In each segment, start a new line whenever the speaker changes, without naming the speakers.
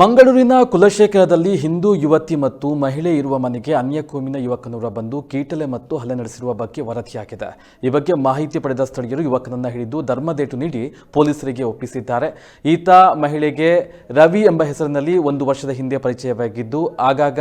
ಮಂಗಳೂರಿನ ಕುಲಶೇಖರದಲ್ಲಿ ಹಿಂದೂ ಯುವತಿ ಮತ್ತು ಮಹಿಳೆ ಇರುವ ಮನೆಗೆ ಅನ್ಯ ಕೋಮಿನ ಯುವಕನೊಬ್ಬ ಬಂದು ಕೀಟಲೆ ಮತ್ತು ಹಲ್ಲೆ ನಡೆಸಿರುವ ಬಗ್ಗೆ ವರದಿಯಾಗಿದೆ ಈ ಬಗ್ಗೆ ಮಾಹಿತಿ ಪಡೆದ ಸ್ಥಳೀಯರು ಯುವಕನನ್ನ ಹಿಡಿದು ಧರ್ಮದೇಟು ನೀಡಿ ಪೊಲೀಸರಿಗೆ ಒಪ್ಪಿಸಿದ್ದಾರೆ. ಈತ ಮಹಿಳೆಗೆ ರವಿ ಎಂಬ ಹೆಸರಿನಲ್ಲಿ ಒಂದು ವರ್ಷದ ಹಿಂದೆ ಪರಿಚಯವಾಗಿದ್ದು, ಆಗಾಗ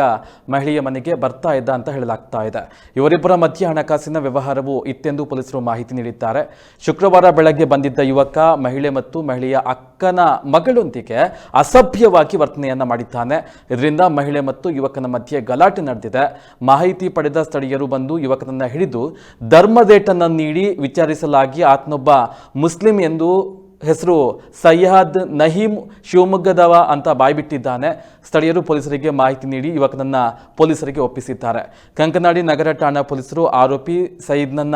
ಮಹಿಳೆಯ ಮನೆಗೆ ಬರ್ತಾ ಇದ್ದ ಅಂತ ಹೇಳಲಾಗ್ತಾ ಇದೆ. ಇವರಿಬ್ಬರ ಮಧ್ಯೆ ಹಣಕಾಸಿನ ವ್ಯವಹಾರವು ಇತ್ತೆಂದು ಪೊಲೀಸರು ಮಾಹಿತಿ ನೀಡಿದ್ದಾರೆ. ಶುಕ್ರವಾರ ಬೆಳಗ್ಗೆ ಬಂದಿದ್ದ ಯುವಕ ಮಹಿಳೆ ಮತ್ತು ಮಹಿಳೆಯ ಅಕ್ಕನ ಮಗಳೊಂದಿಗೆ ಅಸಭ್ಯವಾಗಿ ವರ್ತನೆಯನ್ನ ಮಾಡಿದ್ದಾನೆ. ಇದರಿಂದ ಮಹಿಳೆ ಮತ್ತು ಯುವಕನ ಮಧ್ಯೆ ಗಲಾಟೆ ನಡೆದಿದೆ. ಮಾಹಿತಿ ಪಡೆದ ಸ್ಥಳೀಯರು ಬಂದು ಯುವಕನನ್ನ ಹಿಡಿದು ಧರ್ಮದೇಟನ್ನು ನೀಡಿ ವಿಚಾರಿಸಲಾಗಿ ಆತನೊಬ್ಬ ಮುಸ್ಲಿಂ ಎಂದು ಹೆಸರು ಸಯ್ಯಾದ್ ನಹೀಂ ಶಿವಮೊಗ್ಗದವ ಅಂತ ಬಾಯ್ಬಿಟ್ಟಿದ್ದಾನೆ. ಸ್ಥಳೀಯರು ಪೊಲೀಸರಿಗೆ ಮಾಹಿತಿ ನೀಡಿ ಯುವಕನನ್ನ ಪೊಲೀಸರಿಗೆ ಒಪ್ಪಿಸಿದ್ದಾರೆ. ಕಂಕನಾಡಿ ನಗರ ಠಾಣಾ ಪೊಲೀಸರು ಆರೋಪಿ ಸಯೀದ್ನನ್ನ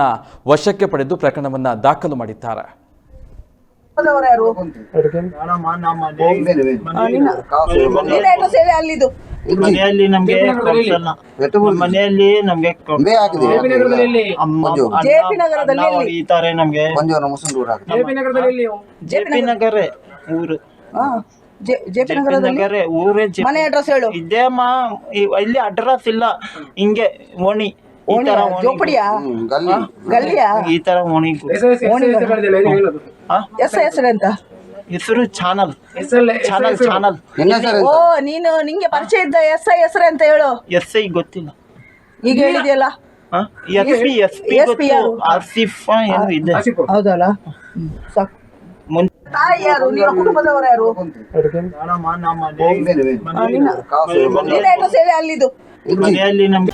ವಶಕ್ಕೆ ಪಡೆದು ಪ್ರಕರಣವನ್ನು ದಾಖಲು ಮಾಡಿದ್ದಾರೆ.
ಹೋದವರು ಯಾರು? ನೀನ್ ಅಲ್ಲಿದು.
ಮನೆಯಲ್ಲಿ ನಮ್ಗೆ. ಮನೆಯಲ್ಲಿ ನಮ್ಗೆ ಅಮ್ಮ. ಅಣ್ಣ-
JP ನಗರದಲ್ಲಿ
ಅಣ್ಣ ಹೊಡೀತಾರೆ ನಮ್ಗೆ
ಮಂಜು ಮುಸ್ಲಿಂ ದೂರ ಹಾಕಿದೆ.
ಜೆ ಪಿ ನಗರ ಊರು.
ಹಾ ಜೆ ಜೆ ಪಿ ನಗರದಲ್ಲಿ?
ನಗರ ಊರೇ ಜೆ
ಮನೆ ಅಡ್ರೆಸ್ ಹೇಳು.
ಇದೇ ಅಮ್ಮ ಇಲ್ಲಿ ಅಡ್ರೆಸ್ ಇಲ್ಲ. ಹಿಂಗೆ ಓಣಿ. ಈ ತರ? ಓಣಿ
ಜೋಪಡಿಯಾ?
ಗಲ್ಲಿ.
ಗಲ್ಲಿಯಾ?
ಈ ತರ ಓಣಿ ಆ?
ಎಸ್ ಹೆಸರು ಅಂತ?
ಹೆಸರು ಚಾನಲ್. Channel channel.
ನಿನ್ನ
ಓ ನೀನು ನಿಂಗೆ ಪರಿಚಯ ಇದ್ದ ಎಸ್ ಐ ಹೆಸರು ಅಂತ ಹೇಳು.
ಎಸ್ ಐ ಗೊತ್ತಿಲ್ಲ.
ಈಗ ಹೇಳಿದ್ಯಲ್ಲ?
ಎಸ್ ಪಿ ಎಸ್ ಪಿ
ಯಾರು?
ಗೊತ್ತು ಆಸಿಫ್ ಏನು ಇದೆ.
ಹೌದಲ್ಲ? ಸಾಕು. ತಾಯಿ ಯಾರು? ನಿಮ್ಮ ಕುಟುಂಬದವರು ಯಾರು? ನೀನ್ ಅಡ್ರೆಸ್ ಹೇಳಿ ಅಲ್ಲಿದು?
ಮನೆಯಲ್ಲಿ ನಮ್ಗೆ